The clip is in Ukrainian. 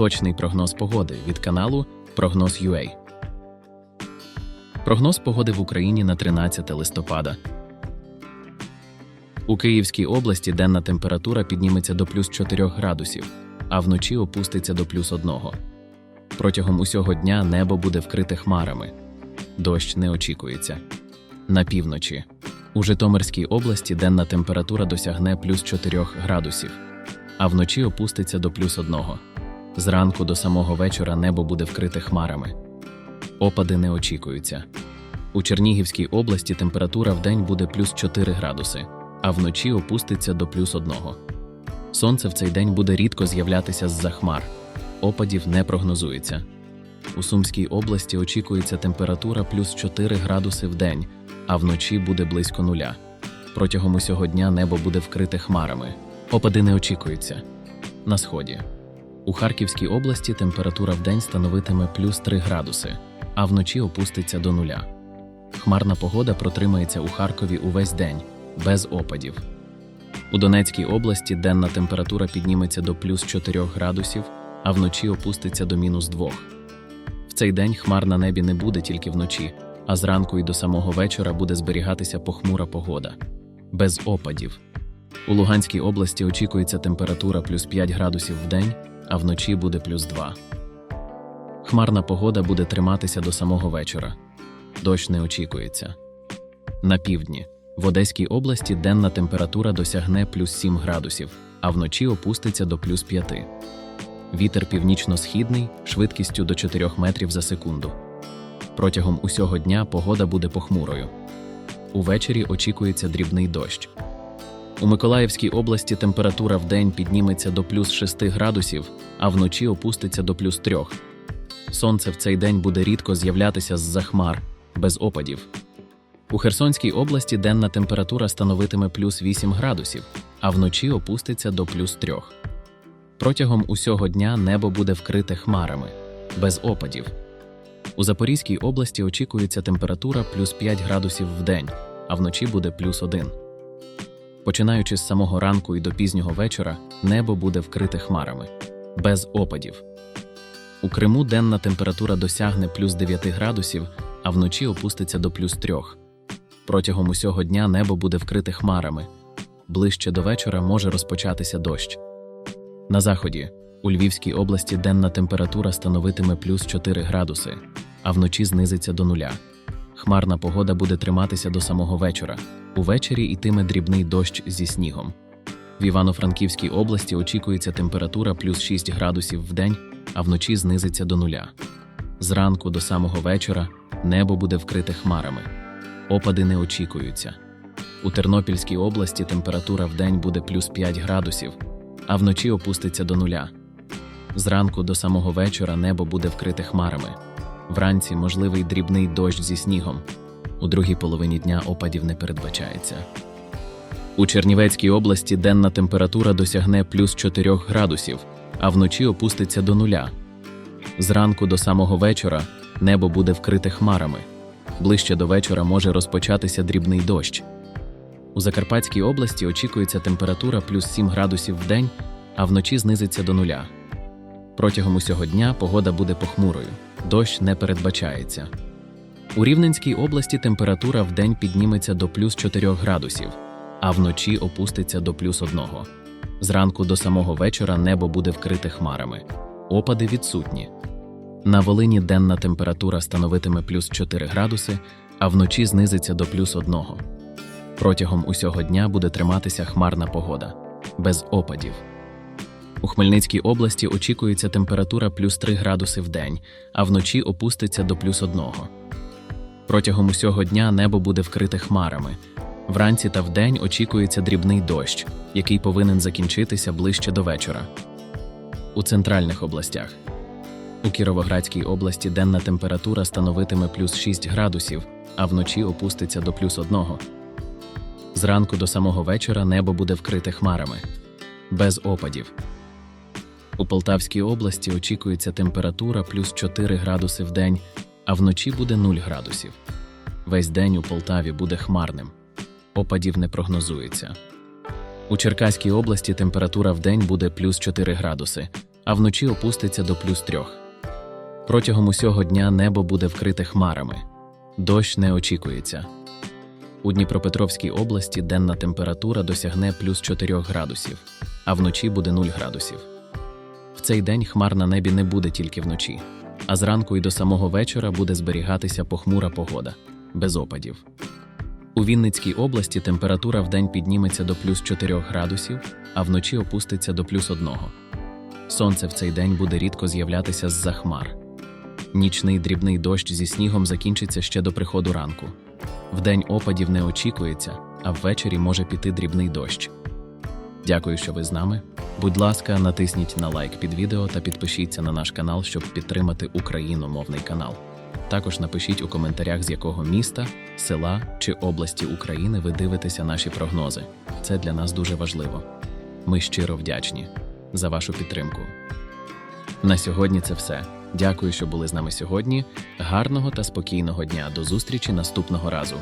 Точний прогноз погоди від каналу Прогноз UA. Прогноз погоди в Україні на 13 листопада. У Київській області денна температура підніметься до плюс 4 градусів, а вночі опуститься до плюс 1. Протягом усього дня небо буде вкрите хмарами. Дощ не очікується. На півночі. У Житомирській області денна температура досягне плюс 4 градусів, а вночі опуститься до плюс 1. Зранку до самого вечора небо буде вкрите хмарами. Опади не очікуються. У Чернігівській області температура вдень буде плюс 4 градуси, а вночі опуститься до плюс 1. Сонце в цей день буде рідко з'являтися з-за хмар. Опадів не прогнозується. У Сумській області очікується температура плюс 4 градуси в день, а вночі буде близько нуля. Протягом усього дня небо буде вкрите хмарами. Опади не очікуються. На сході. У Харківській області температура вдень становитиме плюс 3 градуси, а вночі опуститься до нуля. Хмарна погода протримається у Харкові увесь день, без опадів. У Донецькій області денна температура підніметься до плюс 4 градусів, а вночі опуститься до мінус 2. В цей день хмар на небі не буде тільки вночі, а зранку і до самого вечора буде зберігатися похмура погода. Без опадів. У Луганській області очікується температура плюс 5 градусів в день, а вночі буде плюс 2. Хмарна погода буде триматися до самого вечора. Дощ не очікується. На півдні. В Одеській області денна температура досягне плюс 7 градусів, а вночі опуститься до плюс 5. Вітер північно-східний швидкістю до 4 метрів за секунду. Протягом усього дня погода буде похмурою. Увечері очікується дрібний дощ. У Миколаївській області температура в день підніметься до плюс 6 градусів, а вночі опуститься до плюс 3. Сонце в цей день буде рідко з'являтися з-за хмар, без опадів. У Херсонській області денна температура становитиме плюс 8 градусів, а вночі опуститься до плюс 3. Протягом усього дня небо буде вкрите хмарами, без опадів. У Запорізькій області очікується температура плюс 5 градусів в день, а вночі буде плюс 1. Починаючи з самого ранку і до пізнього вечора, небо буде вкрите хмарами, без опадів. У Криму денна температура досягне плюс 9 градусів, а вночі опуститься до плюс 3. Протягом усього дня небо буде вкрите хмарами. Ближче до вечора може розпочатися дощ. На заході у Львівській області денна температура становитиме плюс 4 градуси, а вночі знизиться до нуля. Хмарна погода буде триматися до самого вечора. Увечері йтиме дрібний дощ зі снігом. В Івано-Франківській області очікується температура плюс 6 градусів в день, а вночі знизиться до нуля. Зранку до самого вечора небо буде вкрите хмарами. Опади не очікуються. У Тернопільській області температура в день буде плюс 5 градусів, а вночі опуститься до нуля. Зранку до самого вечора небо буде вкрите хмарами. Вранці можливий дрібний дощ зі снігом. У другій половині дня опадів не передбачається. У Чернівецькій області денна температура досягне плюс 4 градусів, а вночі опуститься до нуля. Зранку до самого вечора небо буде вкрите хмарами. Ближче до вечора може розпочатися дрібний дощ. У Закарпатській області очікується температура плюс 7 градусів в день, а вночі знизиться до нуля. Протягом усього дня погода буде похмурою, дощ не передбачається. У Рівненській області температура в день підніметься до плюс 4 градусів, а вночі опуститься до плюс 1. Зранку до самого вечора небо буде вкрите хмарами. Опади відсутні. На Волині денна температура становитиме плюс 4 градуси, а вночі знизиться до плюс 1. Протягом усього дня буде триматися хмарна погода, без опадів. У Хмельницькій області очікується температура плюс 3 градуси в день, а вночі опуститься до плюс 1. Протягом усього дня небо буде вкрите хмарами. Вранці та вдень очікується дрібний дощ, який повинен закінчитися ближче до вечора. У центральних областях у Кіровоградській області денна температура становитиме плюс 6 градусів, а вночі опуститься до плюс 1. Зранку до самого вечора небо буде вкрите хмарами, без опадів. У Полтавській області очікується температура плюс 4 градуси в день, а вночі буде 0 градусів. Весь день у Полтаві буде хмарним. Опадів не прогнозується. У Черкаській області температура в день буде плюс 4 градуси, а вночі опуститься до плюс 3. Протягом усього дня небо буде вкрите хмарами. Дощ не очікується. У Дніпропетровській області денна температура досягне плюс 4 градусів, а вночі буде 0 градусів. В цей день хмар на небі не буде тільки вночі, а зранку і до самого вечора буде зберігатися похмура погода, без опадів. У Вінницькій області температура вдень підніметься до плюс 4 градусів, а вночі опуститься до плюс 1. Сонце в цей день буде рідко з'являтися з-за хмар. Нічний дрібний дощ зі снігом закінчиться ще до приходу ранку. Вдень опадів не очікується, а ввечері може піти дрібний дощ. Дякую, що ви з нами. Будь ласка, натисніть на лайк під відео та підпишіться на наш канал, щоб підтримати україномовний канал. Також напишіть у коментарях, з якого міста, села чи області України ви дивитеся наші прогнози. Це для нас дуже важливо. Ми щиро вдячні за вашу підтримку. На сьогодні це все. Дякую, що були з нами сьогодні. Гарного та спокійного дня. До зустрічі наступного разу.